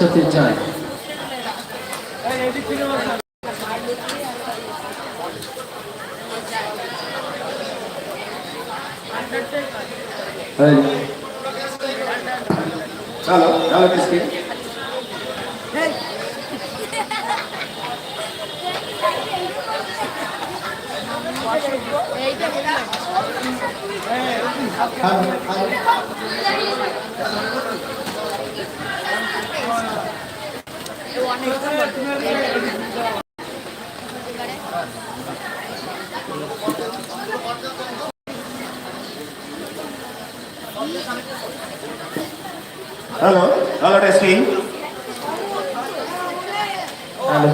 সাথে চাই এই, চলো চলো biscuit hello hello testing hello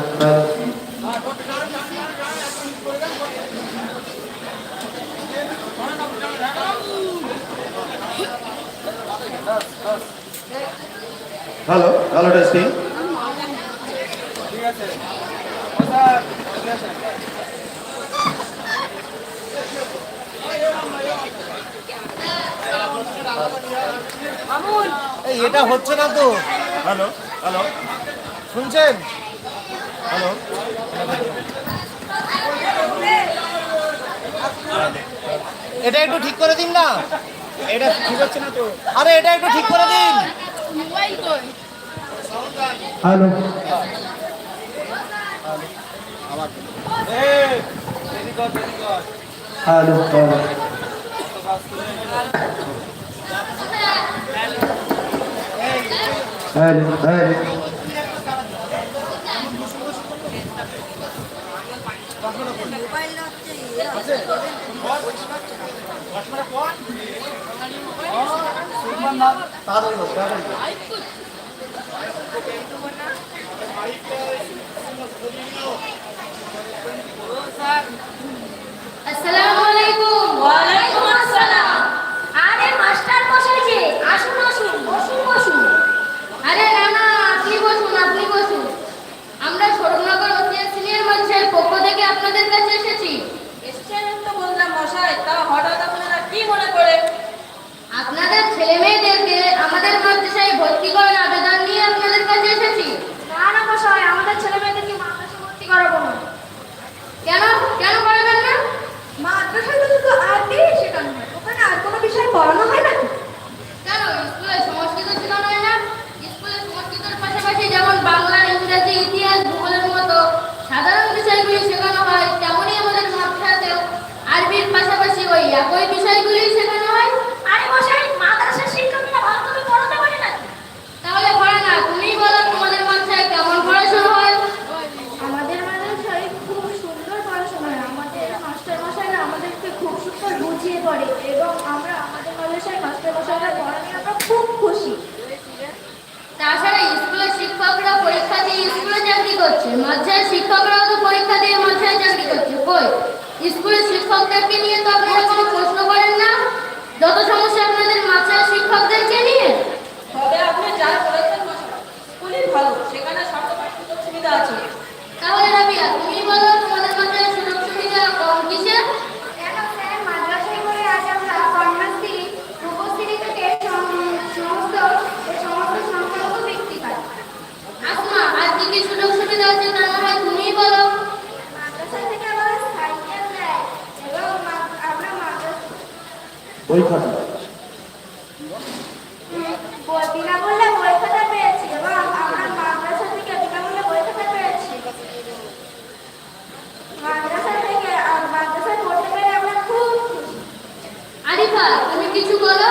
hello hello testing এই এটা হচ্ছে না তো? হ্যালো হ্যালো শুনছেন? হ্যালো এটা একটু ঠিক করে দিন না। এটা ঠিক হচ্ছে না তো? আরে এটা একটু ঠিক করে দিন। Hello hello hello hello hello আসসালামু আলাইকুম ওয়ালাইকুম আসসালাম আরে মাস্টার মশাই যে আসুন আসুন বসুন বসুন আরে না না আপনি বসুন আপনি বসুন আমরা স্বরূপনগর ওসিয়া সিনিয়র মঞ্চের পক্ষ থেকে আপনাদের কাছে এসেছি এসছেন তো বললাম মশাই তা হঠাৎ আপনারা কি মনে করে আপনাদের ছেলে মেয়েদেরকে আমাদের মাদ্রাসায় ভর্তি করার আবেদন নিয়ে আপনাদের কাছে এসেছি না না মশাই আমাদের ছেলে মেয়েদেরকে মাদ্রাসা ভর্তি করাবো না কেন কেন পারবেন না মাদ্রাসায় তো শুধু আরবি শেখানো হয় ওখানে আর কোনো বিষয় পড়ানো হয় না কেন স্কুলে সংস্কৃত শেখানো হয় না স্কুলে সংস্কৃতের পাশাপাশি যেমন বাংলা ইংরেজি ইতিহাস ভূগোলের মতো সাধারণ বিষয়গুলি শেখানো হয় তেমনই আমাদের মাদ্রাসাতেও আরবির পাশাপাশি ওই একই বিষয়গুলি শেখানো হয়। আরে মশাই মাদ্রাসার শিক্ষকরা ভালো করে পড়াতে পারে না তাহলে পড়ে না তুমিই বলো তোমাদের মাদ্রাসায় কেমন পড়াশোনা হয়। আমাদের মাদ্রাসায় খুব সুন্দর পড়াশোনা হয়। আমাদের মাস্টার মশাইরা আমাদেরকে খুব সুন্দর বুঝিয়ে পড়ে এবং আমরা আমাদের মাদ্রাসায় মাস্টার মশাইরা পড়া নিয়ে আমরা খুব খুশি। তাছাড়া স্কুলের শিক্ষকরা পরীক্ষা দিয়ে স্কুলে চাকরি করছে। মাদ্রাসার শিক্ষকরাও তো পরীক্ষা দিয়ে মাদ্রাসায় চাকরি করছে। কই? স্কুলের শিক্ষকদেরকে নিয়ে আছে? তাহলে রাবিয়া তুমি বলো তোমাদের মাদ্রাসায় সুযোগ সুবিধা কম কিসের? কেন স্যার মাদ্রাসায় করে আজ আমরা কন্যাশ্রী রূপশ্রী থেকে সম- সমস্ত সমস্ত সংখ্যালঘু ব্যক্তি পাই আসমা আর কি কি সুযোগ সুবিধা আছে তা না হয় তুমিই বলো মাদ্রাসা থেকে আবার সাইকেল দেয় এবং মা- আমরা মাদ্রাসা ওই খাতা বই- বিনামূল্যে বই খাতা পেয়েছি এবং আমরা মাদ্রাসা থেকে বিনামূল্যে বই খাতা পেয়েছি মাদ্রাসা থেকে আর মাদ্রাসায় পড়তে পেরে আমরা খুব খুশি আরিফা তুমি কিছু বলো?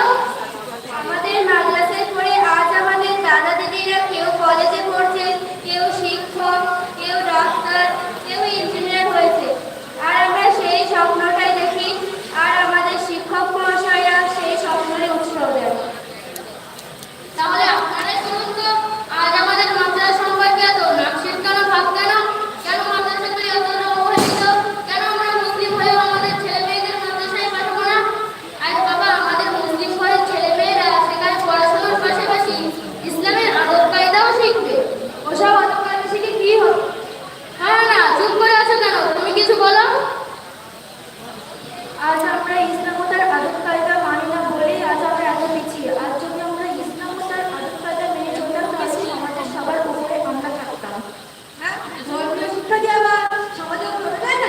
আজ আমরা ইসলাম আদব কায়দা মানি না বলেই আজ আমরা এত পিছিয়ে। আজ যদি আমরা ইসলাম আদব কায়দা মেনে চলতাম, তাহলে সমাজের সবার উপরে আমরা থাকতাম। হ্যাঁ? শিক্ষা দিয়ে আবার সমাজের উপরে তাই না?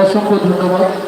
অসংখ্য ধন্যবাদ।